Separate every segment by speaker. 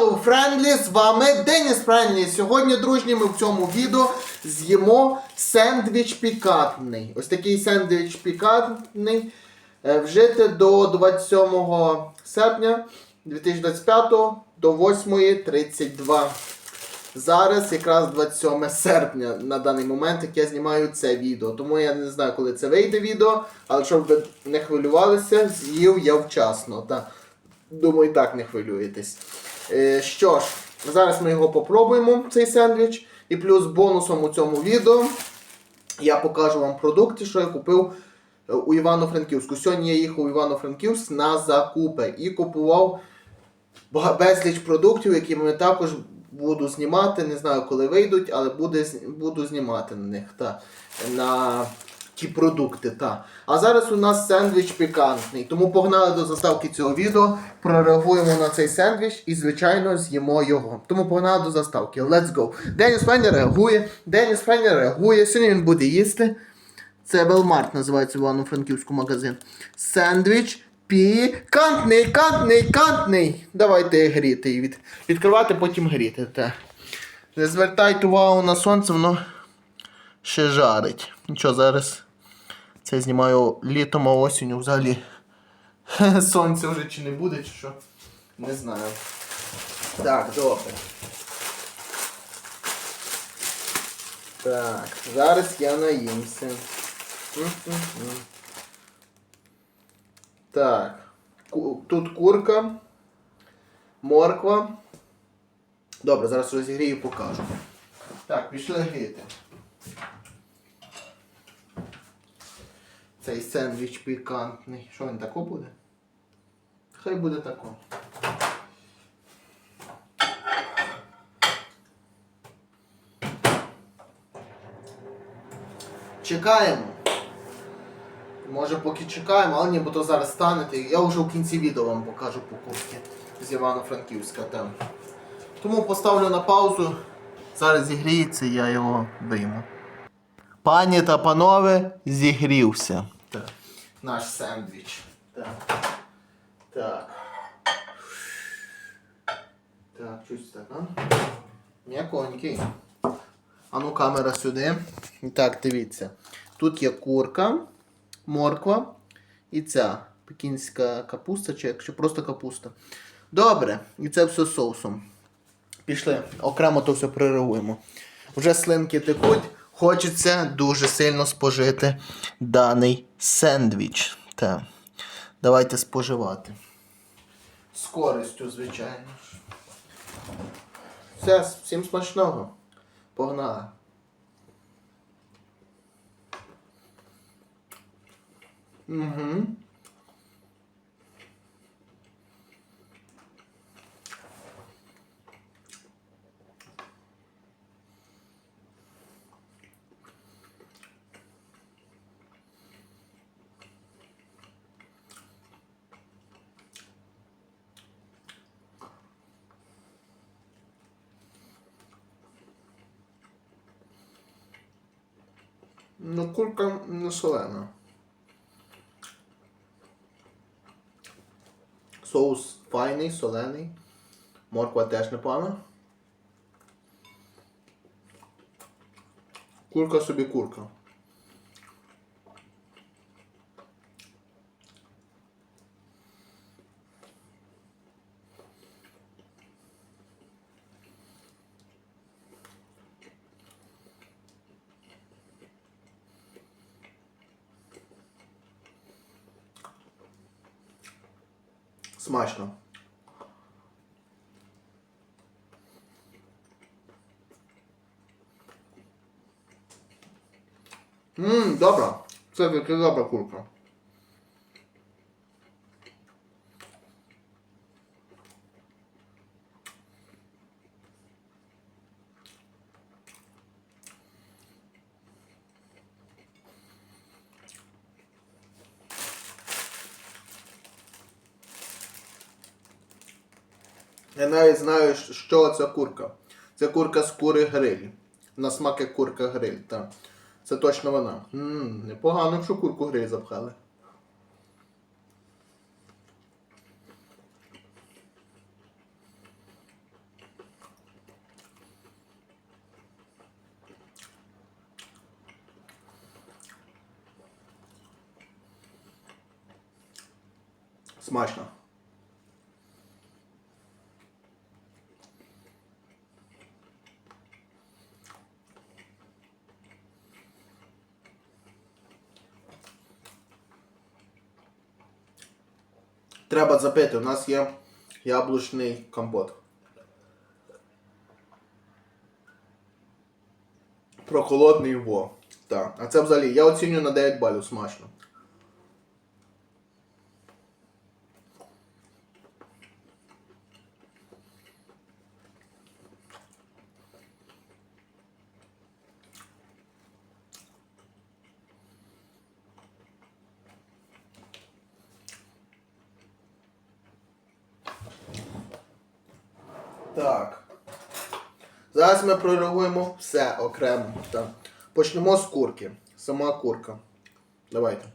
Speaker 1: каналу Френдлі, з вами Деніс Френдлі. Сьогодні, дружні, ми в цьому відео з'їмо сендвіч пікантний. Ось такий сендвіч пікантний. е, Вжити до 27 серпня 2025 до 8.32. Зараз якраз 27 серпня на даний момент, як я знімаю це відео. Тому я не знаю, коли це вийде відео, але щоб ви не хвилювалися, з'їв я вчасно. Та. Думаю, так не хвилюєтесь. Е, що ж, зараз ми його попробуємо, цей сендвіч. І плюс бонусом у цьому відео я покажу вам продукти, що я купив е, у Івано-Франківську. Сьогодні я їхав у Івано-Франківськ на закупи і купував безліч продуктів, які ми також буду знімати. Не знаю, коли вийдуть, але буде, буду знімати на них. Та, на ті продукти. Та. А зараз у нас сендвіч пікантний. Тому погнали до заставки цього відео, прореагуємо на цей сендвіч і, звичайно, з'їмо його. Тому погнали до заставки. Let's go. Деніс Фенні реагує. Деніс Фенні реагує. Сьогодні він буде їсти. Це Белмарт називається в Івано-Франківську магазин. Сендвіч пікантний, кантний, кантний. Давайте гріти від... відкривати, потім гріти. Та. Не звертайте увагу на сонце, воно ще жарить. Нічого, зараз це знімаю літом, а осінню взагалі. Сонця вже чи не буде, чи що. Не знаю. Так, добре. Так, зараз я наїмся. Так. Тут курка, морква. Добре, зараз розігрію і покажу. Так, пішли гріти. Цей сендвіч пікантний. Що він тако буде? Хай буде тако. Чекаємо. Може поки чекаємо, але ні, бо то зараз станете. Я вже в кінці відео вам покажу покупки з Івано-Франківська там. Тому поставлю на паузу. Зараз зігріється, я його вийму. Пані та панове, зігрівся. Так. Наш сендвіч. Так. Так. Так, чуть так, а? М'яконький. А ну камера сюди. І Так, дивіться. Тут є курка, морква і ця пекінська капуста, чи якщо просто капуста. Добре, і це все соусом. Пішли, окремо то все перереагуємо. Вже слинки текуть. Хочеться дуже сильно спожити даний сендвіч. Так. Давайте споживати. З користю, звичайно ж. Все, всім смачного. Погнали. Угу. Ну, курка не солена. Соус файний, солений. Морква теж непогана. Курка собі курка. Смачно. Ммм, добра. Це таки добра курка. Я навіть знаю, що це курка. Це курка з кури гриль. На смак смаки курка гриль. так. Це точно вона. Ммм, Непогано, що курку гриль запхали. Смачно. Треба запити, у нас є яблучний компот. Прохолодний во. Так. А це взагалі, я оцінюю на 9 балів смачно. Так. Зараз ми прореагуємо все окремо. Так. Почнемо з курки. Сама курка. Давайте.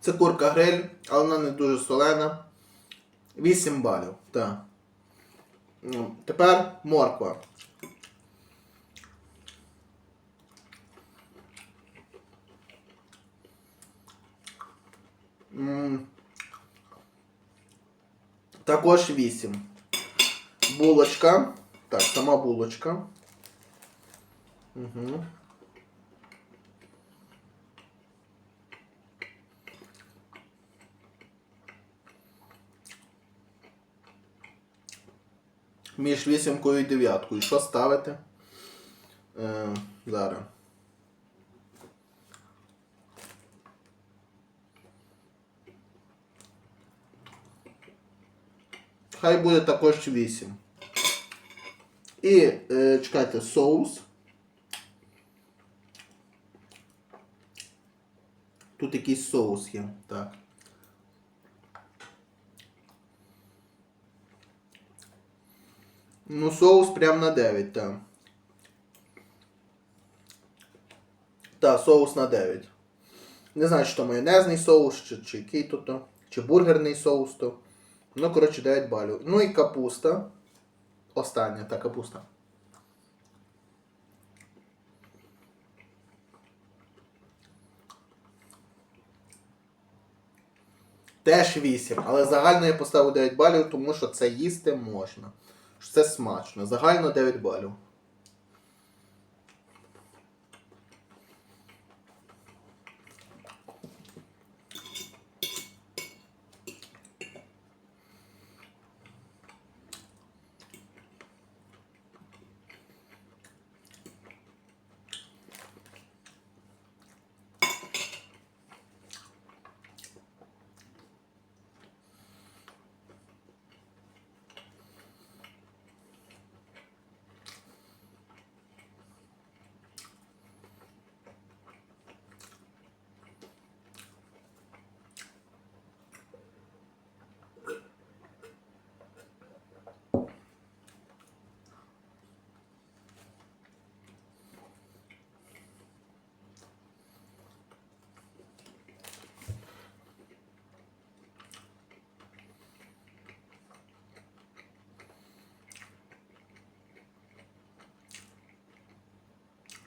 Speaker 1: Це курка гриль, але вона не дуже солена. 8 балів. Так. Ну, Тепер морква. Також 8. Булочка. Так, сама булочка. Угу. Між вісімкою і дев'яткою. Що ставити? Е, зараз. Хай буде також 8. І е, чекайте, соус. Тут якийсь соус є. Так. Ну, соус прям на 9, так. Так, соус на 9. Не знаю, чи то майонезний соус, чи, чи який то то, чи бургерний соус то. Ну, коротше, 9 балів. Ну і капуста. Остання та капуста. Теж 8, але загально я поставив 9 балів, тому що це їсти можна. Це смачно. Загально 9 балів.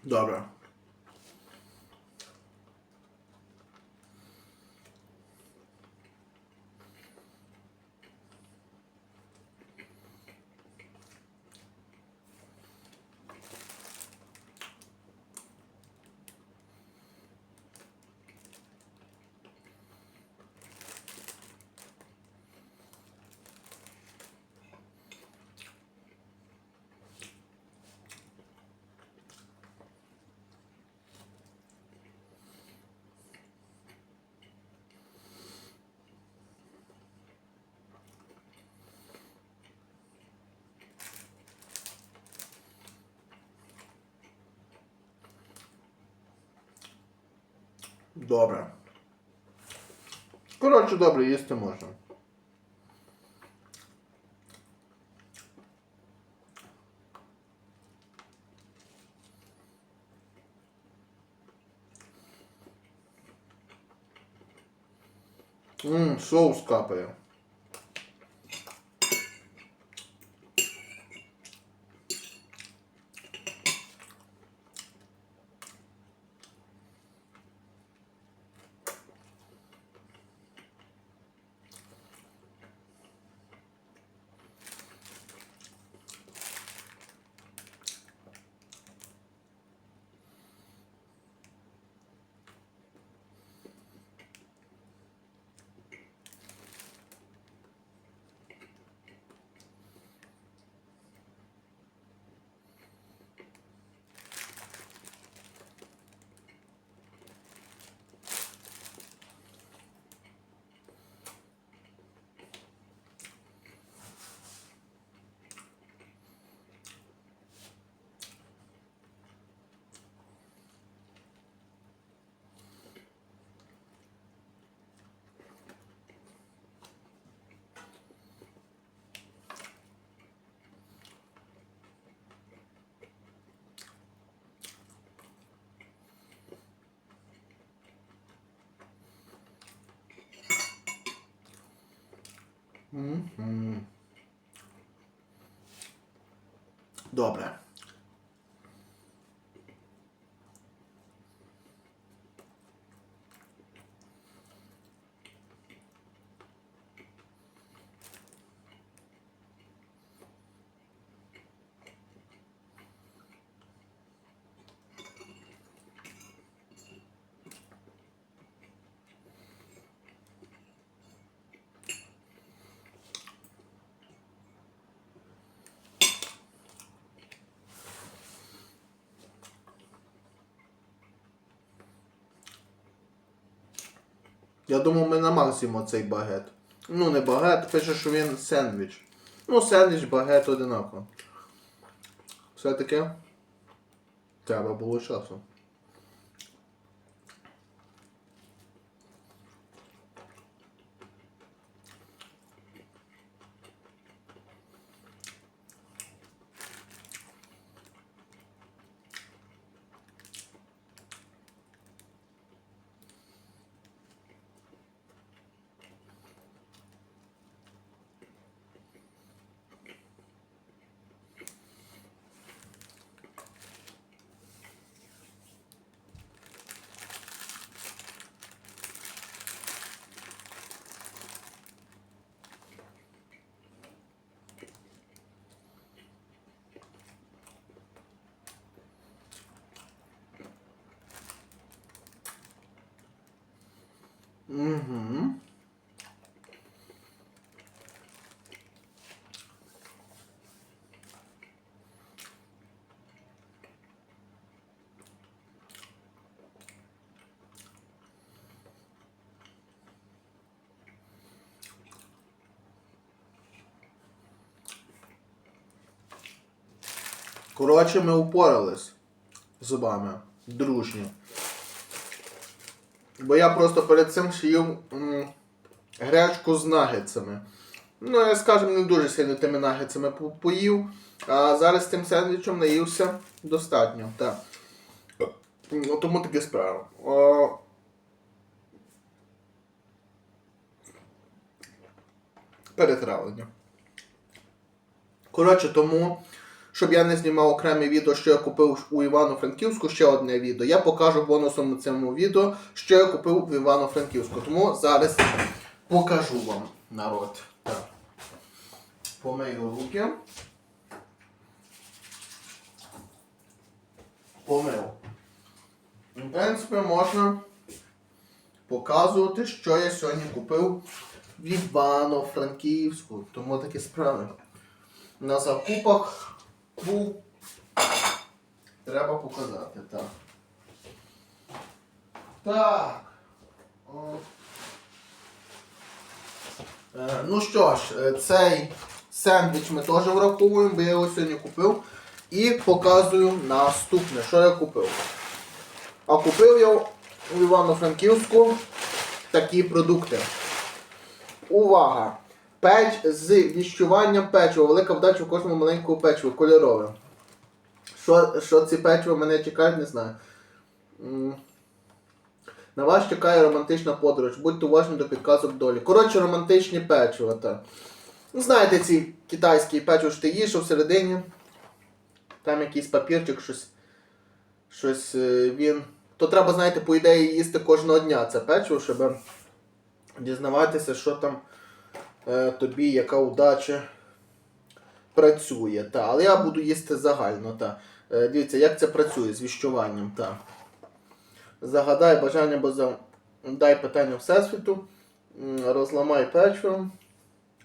Speaker 1: Добре. Добре. Коротше, добре, їсти можна. Ммм, соус капає. Добре. Я думав, ми на максимум цей багет. Ну, не багет, пише, що він сендвіч. Ну, сендвіч, багет одинаково. Все-таки треба було часу. Угу. Коротше, ми упорались з зубами. Дружньо. Бо я просто перед цим м, гречку з нагетсами. Ну, я скажем, не дуже сильно тими нагетсами поїв. А зараз тим сендвічем наївся достатньо. Так. Ну, тому такі справи. О, перетравлення. Коротше, тому, щоб я не знімав окреме відео, що я купив у Івано-Франківську, ще одне відео. Я покажу бонусом на цьому відео, що я купив в Івано-Франківську. Тому зараз покажу вам народ. Так. Помию руки. Помив. В принципі, можна показувати, що я сьогодні купив в Івано-Франківську. Тому такі справи. На закупах був. Треба показати, так. Так. О. Е, Ну що ж, е, цей сендвіч ми теж враховуємо, бо я його сьогодні купив. І показую наступне, що я купив. А купив я у Івано-Франківську такі продукти. Увага! Печ з віщуванням печива. Велика вдача у кожному маленькому печиву, кольорове. Що, що ці печиво мене чекають, не знаю. На вас чекає романтична подорож. Будьте уважні до підказок долі. Коротше, романтичні печиво, так. Ну, знаєте, ці китайські печиво, що ти їш, що всередині. Там якийсь папірчик, щось. Щось е, він. То треба, знаєте, по ідеї їсти кожного дня це печиво, щоб дізнаватися, що там тобі, яка удача працює. Та. Але я буду їсти загально. Та. Е, дивіться, як це працює з віщуванням. Та. Загадай бажання, бо дай питання Всесвіту, розламай печиво.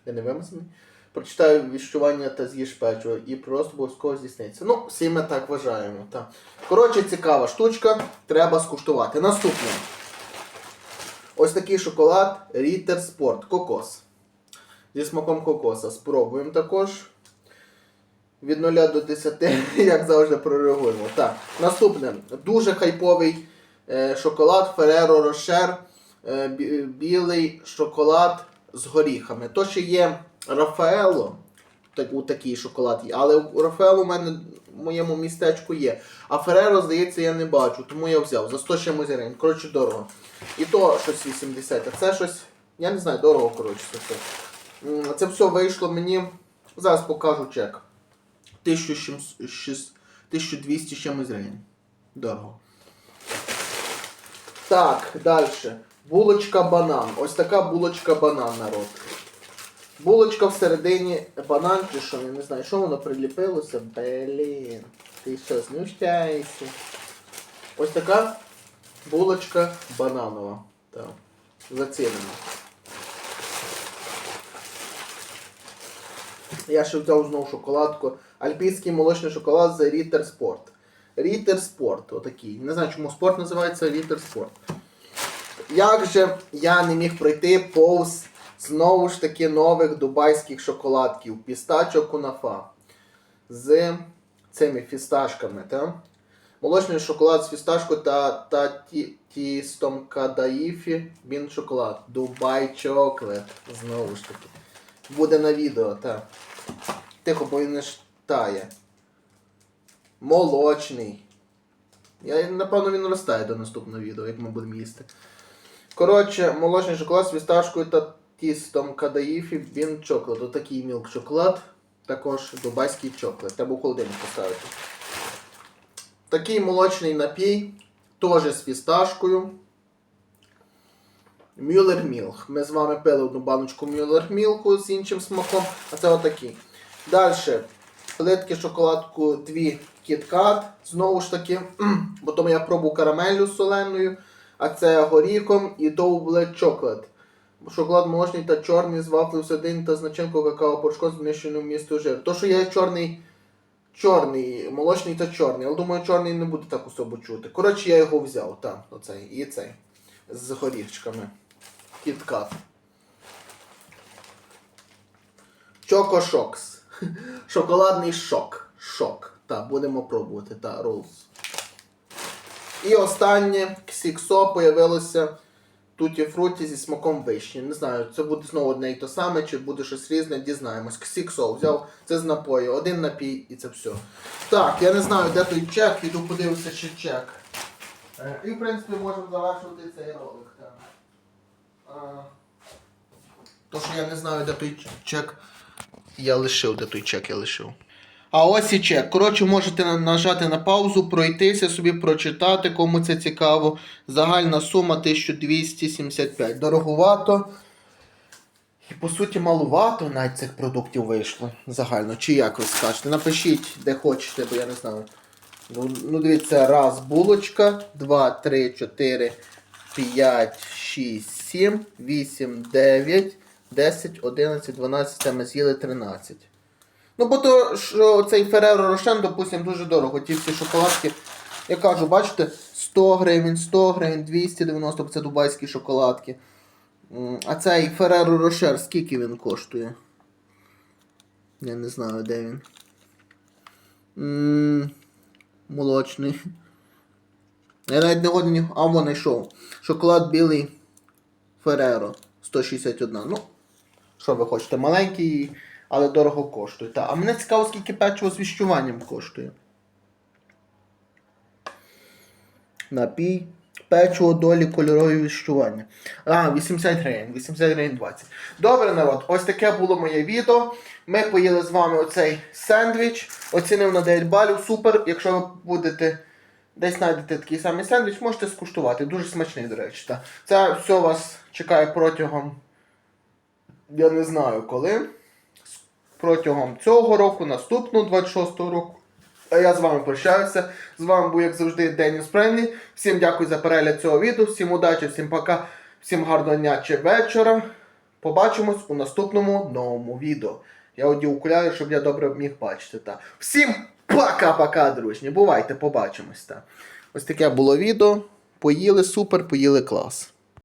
Speaker 1: Я не вимислений. Прочитай віщування та з'їж печиво і просто обов'язково здійсниться. Ну, всі ми так вважаємо. Та. Коротше, цікава штучка, треба скуштувати. Наступне. Ось такий шоколад Ritter Sport Кокос. Зі смаком кокоса. Спробуємо також. Від 0 до 10, як завжди, прореагуємо. Так, наступне. Дуже хайповий е, шоколад Ferrero Rocher. Е, білий шоколад з горіхами. То ще є Рафаело. Так, у такий шоколад є. Але у Рафаело у мене в моєму містечку є. А Фереро, здається, я не бачу, тому я взяв за 100 чимось гривень. Коротше, дорого. І то щось 80, а це щось. Я не знаю, дорого, коротше, це Це все вийшло мені. Зараз покажу чек. 1200 з чимось гривень. Дорого. Так, далі. Булочка банан. Ось така булочка банан, народ. Булочка всередині банан чи що, я не знаю, що воно приліпилося. Блін. Ти що, знущаєшся? Ось така булочка бананова. Так. Зацінена. Я ще взяв знову шоколадку. Альпійський молочний шоколад за Рітер Спорт. Рітер Спорт, отакий. Не знаю, чому спорт називається Рітер Спорт. Як же я не міг пройти повз знову ж таки нових дубайських шоколадків. Пістачо кунафа. З цими фісташками, так? Молочний шоколад з фісташкою та, та ті, тістом кадаїфі. Він шоколад. Дубай чоклет. Знову ж таки. Буде на відео, так. Тихо, бо він не штає. Молочний. Я, напевно, він розтає до наступного відео, як ми будемо їсти. Коротше, молочний шоколад з фісташкою та тістом кадаїфі, він чоклад. Отакий мілк шоколад. Також дубайський чоклад. Треба в холодильник поставити. Такий молочний напій, теж з фісташкою. Мюллер Мілк. Ми з вами пили одну баночку Мюллер Мілку з іншим смаком, а це отакий. Далі. Плитки шоколадку 2 KitKat. Знову ж таки, бо тому я пробував карамеллю з соленою, а це горіхом і Double Chocolate. Шоколад молочний та чорний з вафлею всередині та з начинкою какао з знищеним вмісту жир. То, що є чорний, чорний, молочний та чорний, але думаю, чорний не буде так особо чути. Коротше, я його взяв, так, оцей, і цей. З горішками. Choco Shocks. Шоколадний шок. Шок. Так, будемо пробувати. Так, роллс. І останнє ксіксо появилося туті фруті зі смаком вишні. Не знаю, це буде знову одне і те саме, чи буде щось різне, дізнаємось. Ксіксо взяв це з напою. Один напій і це все. Так, я не знаю, де той чек, іду подивився, чи чек. Е, І в принципі можемо завершувати цей ролик. То, що я не знаю, де той чек. Я лишив, де той чек я лишив. А ось і чек. Коротше, можете нажати на паузу, пройтися собі, прочитати, кому це цікаво. Загальна сума 1275. Дороговато. І по суті малувато навіть цих продуктів вийшло загально. Чи як ви скажете? Напишіть, де хочете, бо я не знаю. Ну, ну дивіться, раз булочка, два, три, чотири, п'ять, шість, сім, вісім, дев'ять, десять, одинадцять, дванадцять, це ми з'їли 13. Ну, бо то, що цей Ferrero Rocher, допустим, дуже дорого. Ті всі шоколадки. Я кажу, бачите, 100 гривень, 100 гривень, 290, бо це дубайські шоколадки. А цей Ferrero Rocher, скільки він коштує? Я не знаю, де він. Молочний. Я навіть не годен. А вон знайшов. Шоколад білий Ferrero 161. Ну, що ви хочете? Маленький, але дорого коштує. Та. А мене цікаво, скільки печиво з віщуванням коштує. Напій. Печиво долі кольорові віщування. А, 80 гривень, 80 гривень 20. Добре, народ, ось таке було моє відео. Ми поїли з вами оцей сендвіч. Оцінив на 9 балів. Супер. Якщо ви будете десь знайдете такий самий сендвіч, можете скуштувати. Дуже смачний, до речі. Та. Це все вас чекає протягом. Я не знаю коли. Протягом цього року, наступного 26-го року. А я з вами прощаюся. З вами був, як завжди, Деніс Френлі. Всім дякую за перегляд цього відео. Всім удачі, всім пока, всім гарного дня чи вечора. Побачимось у наступному новому відео. Я одів окуляри, щоб я добре міг бачити. Та. Всім пока-пока, дружні. Бувайте, побачимось. Та. Ось таке було відео. Поїли супер, поїли клас.